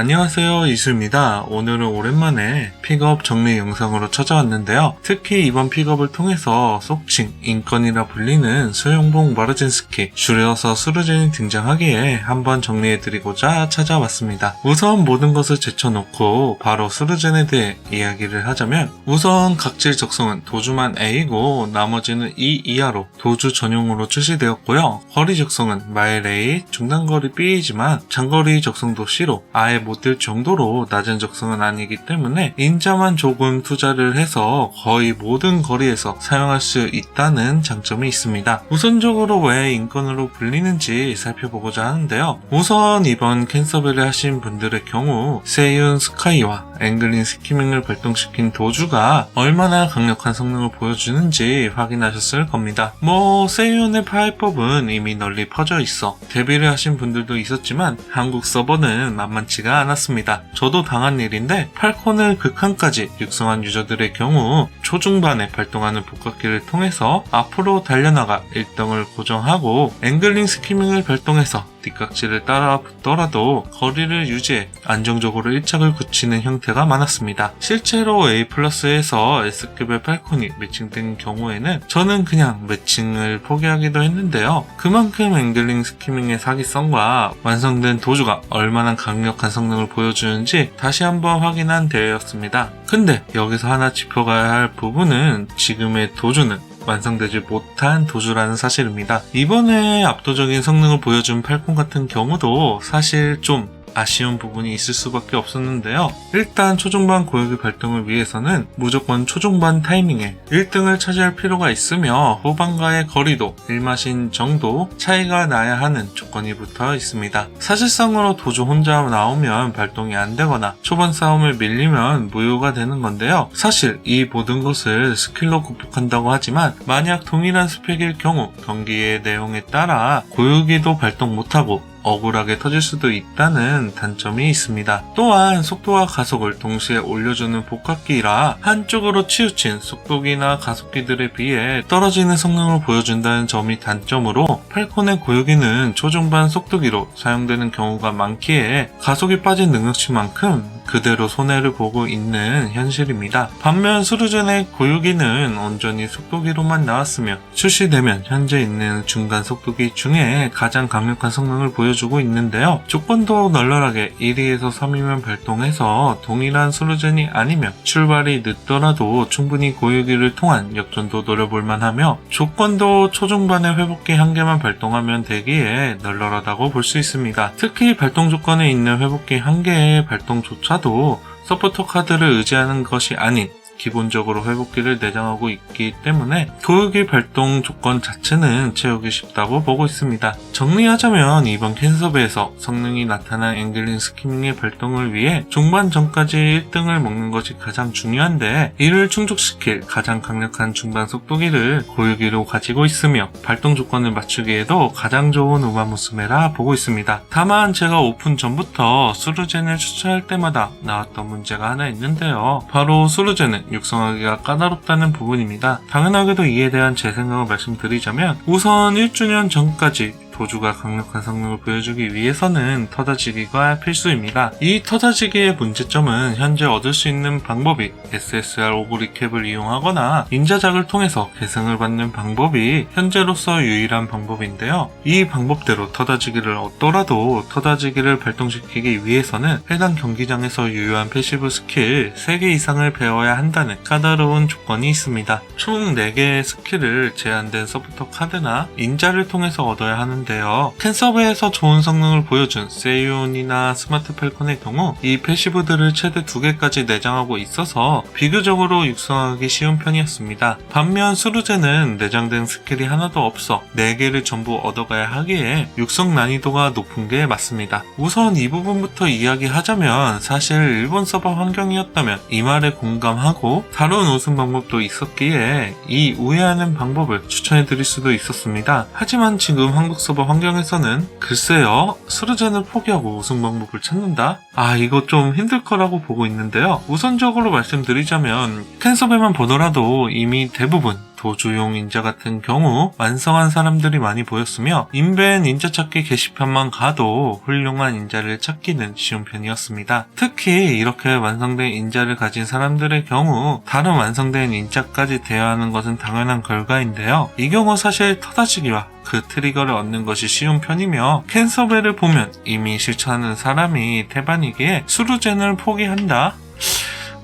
안녕하세요 이수입니다. 오늘은 오랜만에 픽업 정리 영상으로 찾아왔는데요. 특히 이번 픽업을 통해서 속칭 인건이라 불리는 수영봉 마르진스키 줄여서 수르젠이 등장하기에 한번 정리해드리고자 찾아왔습니다. 우선 모든 것을 제쳐놓고 바로 수르젠에 대해 이야기를 하자면 우선 각질 적성은 도주만 A고 나머지는 E 이하로 도주 전용으로 출시되었고요. 거리 적성은 마일 A, 중단거리 B이지만 장거리 적성도 C로 아예 못들 정도로 낮은 적성은 아니기 때문에 인자만 조금 투자를 해서 거의 모든 거리에서 사용할 수 있다는 장점이 있습니다. 우선적으로 왜 인건으로 불리는지 살펴보고자 하는데요. 우선 이번 캔서벨을 하신 분들의 경우 세이온 스카이와 앵글린 스키밍을 발동시킨 도주가 얼마나 강력한 성능을 보여주는지 확인하셨을 겁니다. 뭐 세이온의 파이법은 이미 널리 퍼져 있어 데뷔를 하신 분들도 있었지만 한국 서버는 만만치가 않았습니다. 저도 당한 일인데 팔콘을 극한까지 육성한 유저들의 경우 초중반에 발동하는 복각기를 통해서 앞으로 달려나가 1등을 고정하고 앵글링 스키밍을 발동해서 뒷각질을 따라 붙더라도 거리를 유지해 안정적으로 1착을 굳히는 형태가 많았습니다. 실제로 A 플러스에서 S급의 팔콘이 매칭된 경우에는 저는 그냥 매칭을 포기하기도 했는데요. 그만큼 앵글링 스키밍의 사기성과 완성된 도주가 얼마나 강력한 성능을 보여주는지 다시 한번 확인한 대회였습니다. 근데 여기서 하나 짚어가야 할 부분은 지금의 도주는 완성되지 못한 도주라는 사실입니다. 이번에 압도적인 성능을 보여준 팔콘 같은 경우도 사실 좀 아쉬운 부분이 있을 수밖에 없었는데요. 일단 초중반 고역의 발동을 위해서는 무조건 초중반 타이밍에 1등을 차지할 필요가 있으며 후반과의 거리도 1마신 정도 차이가 나야 하는 조건이 붙어 있습니다. 사실상으로 도주 혼자 나오면 발동이 안 되거나 초반 싸움을 밀리면 무효가 되는 건데요. 사실 이 모든 것을 스킬로 극복한다고 하지만 만약 동일한 스펙일 경우 경기의 내용에 따라 고유기도 발동 못하고 억울하게 터질 수도 있다는 단점이 있습니다. 또한 속도와 가속을 동시에 올려주는 복합기라 한쪽으로 치우친 속도기나 가속기들에 비해 떨어지는 성능을 보여준다는 점이 단점으로 팔콘의 고유기는 초중반 속도기로 사용되는 경우가 많기에 가속이 빠진 능력치만큼 그대로 손해를 보고 있는 현실입니다. 반면 수르젠의 고유기는 온전히 속도기로만 나왔으며 출시되면 현재 있는 중간 속도기 중에 가장 강력한 성능을 보여주고 있는데요. 조건도 널널하게 1위에서 3위면 발동해서 동일한 수르젠이 아니면 출발이 늦더라도 충분히 고유기를 통한 역전도 노려볼만 하며 조건도 초중반에 회복기 한 개만 발동하면 되기에 널널하다고 볼 수 있습니다. 특히 발동 조건에 있는 회복기 한 개의 발동조차도 서포터 카드를 의지하는 것이 아닌 기본적으로 회복기를 내장하고 있기 때문에 고유기 발동 조건 자체는 채우기 쉽다고 보고 있습니다. 정리하자면 이번 캔서베에서 성능이 나타난 앵글린 스키밍의 발동을 위해 중반 전까지 1등을 먹는 것이 가장 중요한데 이를 충족시킬 가장 강력한 중반 속도기를 고유기로 가지고 있으며 발동 조건을 맞추기에도 가장 좋은 우마무스메라 보고 있습니다. 다만 제가 오픈 전부터 수르젠을 추천할 때마다 나왔던 문제가 하나 있는데요. 바로 수르젠은 육성하기가 까다롭다는 부분입니다. 당연하게도 이에 대한 제 생각을 말씀드리자면 우선 1주년 전까지 도주가 강력한 성능을 보여주기 위해서는 터다지기가 필수입니다. 이 터다지기의 문제점은 현재 얻을 수 있는 방법이 SSR 오브리캡을 이용하거나 인자작을 통해서 계승을 받는 방법이 현재로서 유일한 방법인데요. 이 방법대로 터다지기를 얻더라도 터다지기를 발동시키기 위해서는 해당 경기장에서 유효한 패시브 스킬 3개 이상을 배워야 한다는 까다로운 조건이 있습니다. 총 4개의 스킬을 제한된 서포터 카드나 인자를 통해서 얻어야 하는데 있는데요. 캔서브에서 좋은 성능을 보여준 세이온이나 스마트 펠콘의 경우 이 패시브들을 최대 2개까지 내장하고 있어서 비교적으로 육성하기 쉬운 편이었습니다. 반면 수루제는 내장된 스킬이 하나도 없어 4개를 전부 얻어가야 하기에 육성 난이도가 높은 게 맞습니다. 우선 이 부분부터 이야기하자면 사실 일본 서버 환경이었다면 이 말에 공감하고 다른 우승 방법도 있었기에 이 우회하는 방법을 추천해드릴 수도 있었습니다. 하지만 지금 한국 서버 서버 환경에서는 글쎄요, 수르젠을 포기하고 우승 방법을 찾는다? 아, 이거 좀 힘들 거라고 보고 있는데요. 우선적으로 말씀드리자면, 캔서베만 보더라도 이미 대부분 도주용 인자 같은 경우 완성한 사람들이 많이 보였으며 인벤 인자 찾기 게시판만 가도 훌륭한 인자를 찾기는 쉬운 편이었습니다. 특히 이렇게 완성된 인자를 가진 사람들의 경우 다른 완성된 인자까지 대여하는 것은 당연한 결과인데요. 이 경우 사실 터다치기와 그 트리거를 얻는 것이 쉬운 편이며 캔서벨을 보면 이미 실천하는 사람이 태반이기에 수루젠을 포기한다?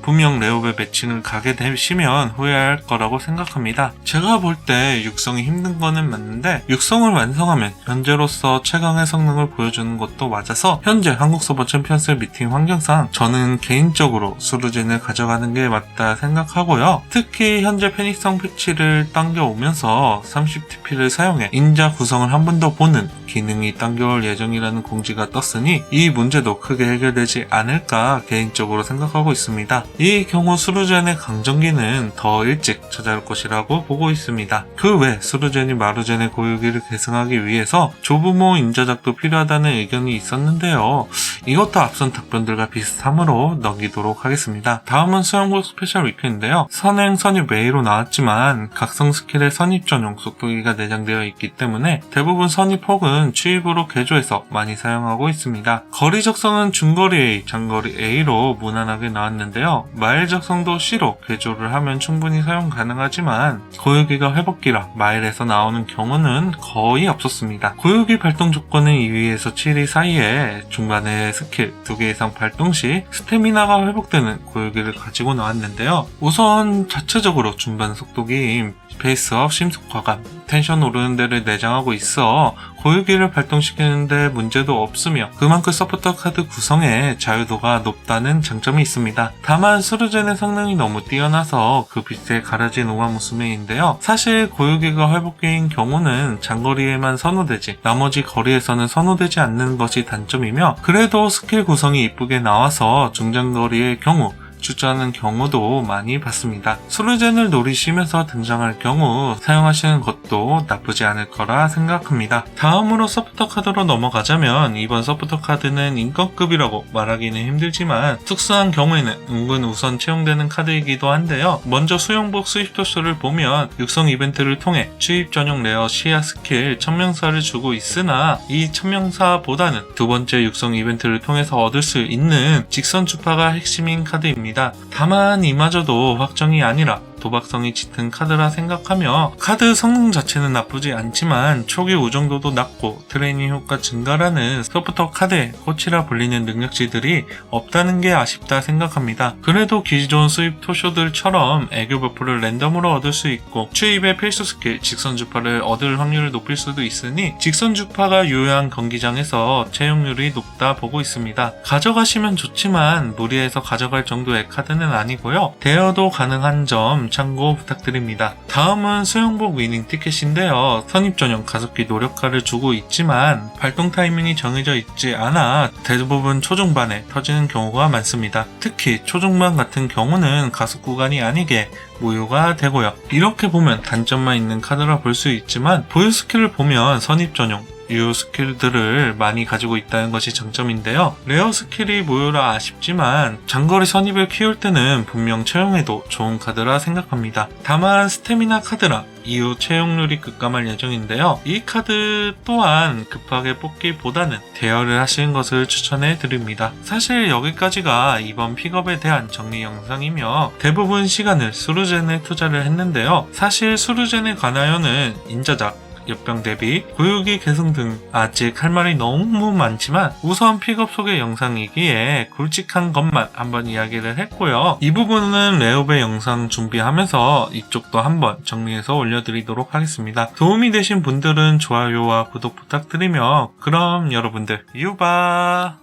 분명 레오벨 매칭을 가게 되시면 후회할 거라고 생각합니다. 제가 볼 때 육성이 힘든 거는 맞는데 육성을 완성하면 현재로서 최강의 성능을 보여주는 것도 맞아서 현재 한국 서버 챔피언스 미팅 환경상 저는 개인적으로 수루진을 가져가는 게 맞다 생각하고요. 특히 현재 페닉성 패치를 당겨오면서 30TP를 사용해 인자 구성을 한 번 더 보는 기능이 당겨올 예정이라는 공지가 떴으니 이 문제도 크게 해결되지 않을까 개인적으로 생각하고 있습니다. 이 경우 수루젠의 강전기는 더 일찍 찾아올 것이라고 보고 있습니다. 그 외 수루젠이 마루젠의 고유기를 계승하기 위해서 조부모 인자작도 필요하다는 의견이 있었는데요. 이것도 앞선 답변들과 비슷함으로 넘기도록 하겠습니다. 다음은 수영복 스페셜 위크인데요. 선행 선입 외로 나왔지만 각성 스킬의 선입 전용 속도기가 내장되어 있기 때문에 대부분 선입 혹은 취입으로 개조해서 많이 사용하고 있습니다. 거리 적성은 중거리 A, 장거리 A로 무난하게 나왔는데요. 마일 적성도 C로 개조를 하면 충분히 사용 가능하지만 고유기가 회복기라 마일에서 나오는 경우는 거의 없었습니다. 고유기 발동 조건은 2위에서 7위 사이에 중간에 스킬 2개 이상 발동 시 스태미나가 회복되는 고유기를 가지고 나왔는데요. 우선 자체적으로 중반 속도기인 페이스업 심속화감, 텐션 오르는 데를 내장하고 있어 고유기를 발동시키는데 문제도 없으며 그만큼 서포터 카드 구성의 자유도가 높다는 장점이 있습니다. 다만 수르젠의 성능이 너무 뛰어나서 그 빛에 가려진 우마무스메인데요. 사실 고유기가 회복기인 경우는 장거리에만 선호되지 나머지 거리에서는 선호되지 않는 것이 단점이며 그래도 스킬 구성이 이쁘게 나와서 중장거리의 경우 주저하는 경우도 많이 봤습니다. 수르젠을 노리시면서 등장할 경우 사용하시는 것도 나쁘지 않을 거라 생각합니다. 다음으로 서포터 카드로 넘어가자면 이번 서포터 카드는 인건급이라고 말하기는 힘들지만 특수한 경우에는 은근 우선 채용되는 카드이기도 한데요. 먼저 수영복 수입 도수를 보면 육성 이벤트를 통해 추입 전용 레어 시야 스킬 천명사를 주고 있으나 이 천명사보다는 두 번째 육성 이벤트를 통해서 얻을 수 있는 직선 주파가 핵심인 카드입니다. 다만 이마저도 확정이 아니라 도박성이 짙은 카드라 생각하며 카드 성능 자체는 나쁘지 않지만 초기 우정도도 낮고 트레이닝 효과 증가라는 서포터 카드의 꽃이라 불리는 능력치들이 없다는 게 아쉽다 생각합니다. 그래도 기존 수입 토쇼들처럼 애교 버프를 랜덤으로 얻을 수 있고 추입의 필수 스킬 직선 주파를 얻을 확률을 높일 수도 있으니 직선 주파가 유효한 경기장에서 채용률이 높다 보고 있습니다. 가져가시면 좋지만 무리해서 가져갈 정도의 카드는 아니고요. 대여도 가능한 점 참고 부탁드립니다. 다음은 수영복 위닝 티켓인데요. 선입 전용 가속기 노력가를 주고 있지만 발동 타이밍이 정해져 있지 않아 대부분 초중반에 터지는 경우가 많습니다. 특히 초중반 같은 경우는 가속 구간이 아니게 무효가 되고요. 이렇게 보면 단점만 있는 카드라 볼 수 있지만 보유 스킬을 보면 선입 전용 유효 스킬들을 많이 가지고 있다는 것이 장점인데요. 레어 스킬이 무효라 아쉽지만 장거리 선입을 키울 때는 분명 채용해도 좋은 카드라 생각합니다. 다만 스태미나 카드라 이후 채용률이 급감할 예정인데요. 이 카드 또한 급하게 뽑기보다는 대여를 하시는 것을 추천해 드립니다. 사실 여기까지가 이번 픽업에 대한 정리 영상이며 대부분 시간을 수루젠에 투자를 했는데요. 사실 수루젠에 관하여는 인자작 역병 대비 고유기 계승 등 아직 할 말이 너무 많지만 우선 픽업 소개 영상이기에 굵직한 것만 한번 이야기를 했고요. 이 부분은 레오베 영상 준비하면서 이쪽도 한번 정리해서 올려드리도록 하겠습니다. 도움이 되신 분들은 좋아요와 구독 부탁드리며 그럼 여러분들 유바